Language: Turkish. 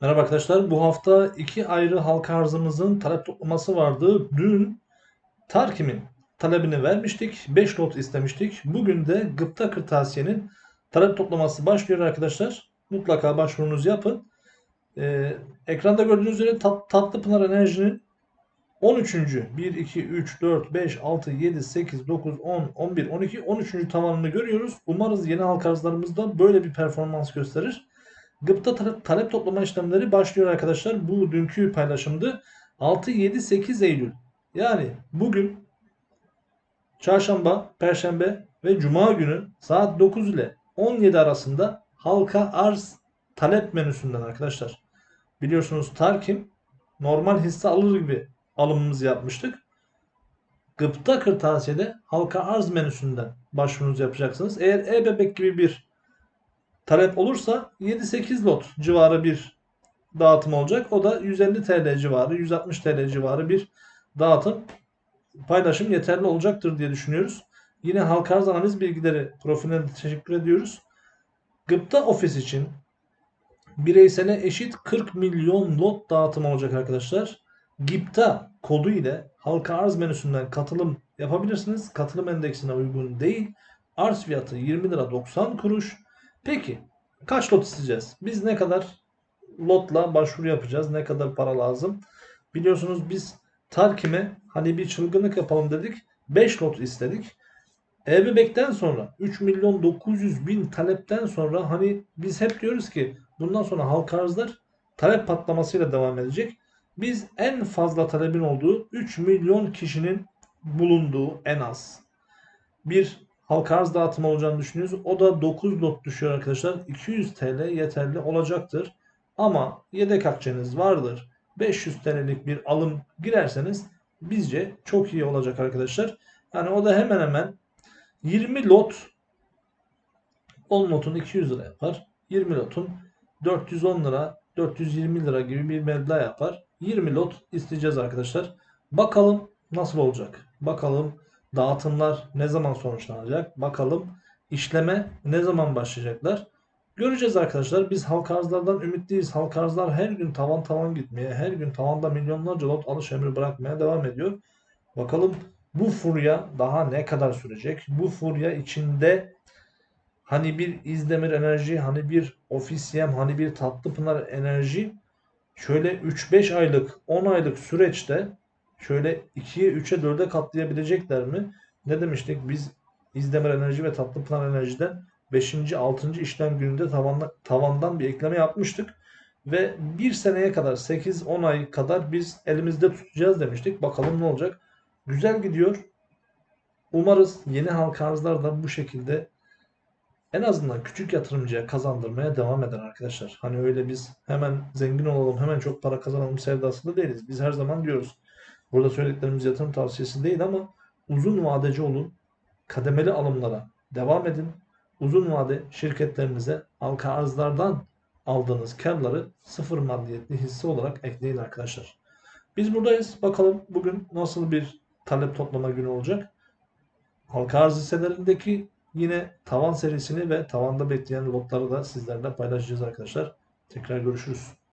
Merhaba arkadaşlar. Bu hafta iki ayrı halka arzımızın talep toplaması vardı. Dün Tarkim'in talebini vermiştik. 5 lot istemiştik. Bugün de Gıpta Kırtasiye'nin talep toplaması başlıyor arkadaşlar. Mutlaka başvurunuzu yapın. Ee, ekranda gördüğünüz üzere Tat Tatlıpınar Enerji'nin 13. 1, 2, 3, 4, 5, 6, 7, 8, 9, 10, 11, 12, 13. tavanını görüyoruz. Umarız yeni halka arzlarımızda böyle bir performans gösterir. Gıpta talep, toplama işlemleri başlıyor arkadaşlar. Bu dünkü paylaşımdı. 6, 7, 8 Eylül. Yani bugün çarşamba, perşembe ve cuma günü saat 9 ile 17 arasında halka arz talep menüsünden arkadaşlar. Biliyorsunuz Tarkim normal hisse alır gibi alımımızı yapmıştık. Gıpta kırtasiyede halka arz menüsünden başvurunuzu yapacaksınız. Eğer e-bebek gibi bir talep olursa 7-8 lot civarı bir dağıtım olacak. O da 150 TL civarı, 160 TL civarı bir dağıtım paylaşım yeterli olacaktır diye düşünüyoruz. Yine halka arz analiz bilgileri profiline teşekkür ediyoruz. Gıpta ofis için bireysele eşit 40 milyon lot dağıtım olacak arkadaşlar. GIPTA kodu ile halka arz menüsünden katılım yapabilirsiniz. Katılım endeksine uygun değil. Arz fiyatı 20 lira 90 kuruş. Peki kaç lot isteyeceğiz? Biz ne kadar lotla başvuru yapacağız? Ne kadar para lazım? Biliyorsunuz biz Tarkim'e hani bir çılgınlık yapalım dedik. 5 lot istedik. E-Bebek'ten sonra 3 milyon 900 bin talepten sonra hani biz hep diyoruz ki bundan sonra halka arzlar talep patlamasıyla devam edecek. Biz en fazla talebin olduğu 3 milyon kişinin bulunduğu en az bir halka arz dağıtımı olacağını düşünüyoruz. O da 9 lot düşüyor arkadaşlar. 200 TL yeterli olacaktır. Ama yedek akçeniz vardır. 500 TL'lik bir alım girerseniz bizce çok iyi olacak arkadaşlar. Yani o da hemen hemen 20 lot 10 lotun 200 lira yapar. 20 lotun 410 lira 420 lira gibi bir meblağ yapar. 20 lot isteyeceğiz arkadaşlar. Bakalım nasıl olacak. Bakalım dağıtımlar ne zaman sonuçlanacak? Bakalım işleme ne zaman başlayacaklar? Göreceğiz arkadaşlar. Biz halka arzlardan ümitliyiz. Halka arzlar her gün tavan tavan gitmeye, her gün tavanda milyonlarca lot alış emri bırakmaya devam ediyor. Bakalım bu furya daha ne kadar sürecek? Bu furya içinde hani bir İzdemir Enerji, hani bir Ofisiyem, hani bir Tatlıpınar Enerji şöyle 3-5 aylık, 10 aylık süreçte şöyle 2'ye 3'e 4'e katlayabilecekler mi? Ne demiştik? Biz İzdemir Enerji ve Tatlıpınar Enerji'den 5. 6. işlem gününde tavanla, tavandan bir ekleme yapmıştık. Ve bir seneye kadar 8-10 ay kadar biz elimizde tutacağız demiştik. Bakalım ne olacak. Güzel gidiyor. Umarız yeni halka arzlar da bu şekilde en azından küçük yatırımcıya kazandırmaya devam eder arkadaşlar. Hani öyle biz hemen zengin olalım, hemen çok para kazanalım sevdasında değiliz. Biz her zaman diyoruz. Burada söylediklerimiz yatırım tavsiyesi değil ama uzun vadeci olun. Kademeli alımlara devam edin. Uzun vade şirketlerinize halka arzlardan aldığınız karları sıfır maddiyetli hisse olarak ekleyin arkadaşlar. Biz buradayız. Bakalım bugün nasıl bir talep toplama günü olacak. Halka arz hisselerindeki yine tavan serisini ve tavanda bekleyen lotları da sizlerle paylaşacağız arkadaşlar. Tekrar görüşürüz.